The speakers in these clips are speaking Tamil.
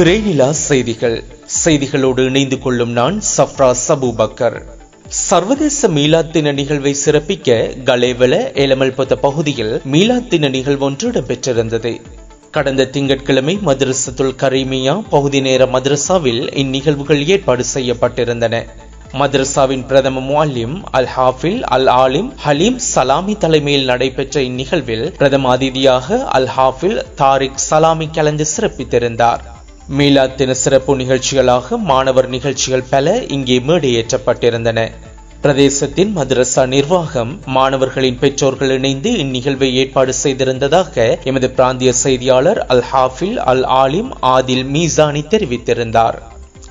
பிரேமிலா செய்திகள். செய்திகளோடு இணைந்து கொள்ளும் நான் சஃப்ரா சபூபக்கர். சர்வதேச மீலாத்தின நிகழ்வை சிறப்பிக்க கலேவல ஏலமல்பத பகுதியில் மீலாத்தின நிகழ்வு ஒன்று இடம்பெற்றிருந்தது. கடந்த திங்கட்கிழமை மதரசத்துல் கரீமியா பகுதி நேர மதரசாவில் இந்நிகழ்வுகள் ஏற்பாடு செய்யப்பட்டிருந்தன. மதரசாவின் பிரதம முல்லிம் அல் ஹாஃபில் அல் ஆலிம் ஹலீம் சலாமி தலைமையில் நடைபெற்ற இந்நிகழ்வில் பிரதம அதிதியாக அல் ஹாஃபில் தாரிக் சலாமி கலந்து சிறப்பித்திருந்தார். மீலாத்தின சிறப்பு நிகழ்ச்சிகளாக மாணவர் நிகழ்ச்சிகள் பல இங்கே மேடையேற்றப்பட்டிருந்தன. பிரதேசத்தின் மதரசா நிர்வாகம் மாணவர்களின் பெற்றோர்கள் இணைந்து இந்நிகழ்வை ஏற்பாடு செய்திருந்ததாக எமது பிராந்திய செய்தியாளர் அல் ஹாஃபில் அல் ஆலிம் ஆதில் மீசானி தெரிவித்திருந்தார்.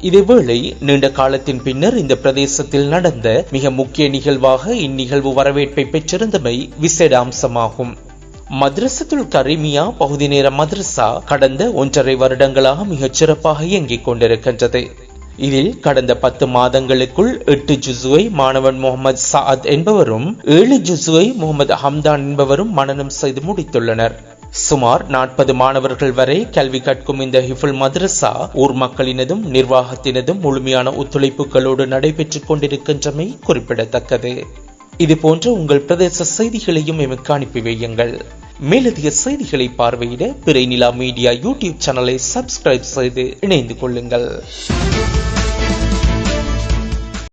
இதேவேளை நீண்ட காலத்தின் பின்னர் இந்த பிரதேசத்தில் நடந்த மிக முக்கிய நிகழ்வாக இந்நிகழ்வு வரவேற்பை பெற்றிருந்தமை விசேட அம்சமாகும். மதரசத்துல் கரிமியா பகுதி நேர மதரசா கடந்த ஒன்றரை வருடங்களாக மிகச் சிறப்பாக இயங்கிக் கொண்டிருக்கின்றது. இதில் கடந்த பத்து மாதங்களுக்குள் எட்டு ஜுசுவை மாணவன் முகமது சாத் என்பவரும் ஏழு ஜுசுவை முகமது ஹம்தான் என்பவரும் மனனம் செய்து முடித்துள்ளனர். சுமார் நாற்பது மாணவர்கள் வரை கல்வி கற்கும் இந்த ஹிஃபுல் மதரசா ஊர் மக்களினதும் நிர்வாகத்தினதும் முழுமையான ஒத்துழைப்புகளோடு நடைபெற்றுக் கொண்டிருக்கின்றமை குறிப்பிடத்தக்கது. இதுபோன்ற உங்கள் பிரதேச செய்திகளையும் எமக்கு அனுப்பி வையுங்கள். மேலதிக செய்திகளை பார்வையிட பிறைநிலா மீடியா யூடியூப் சேனலை சப்ஸ்கிரைப் செய்து இணைந்து கொள்ளுங்கள்.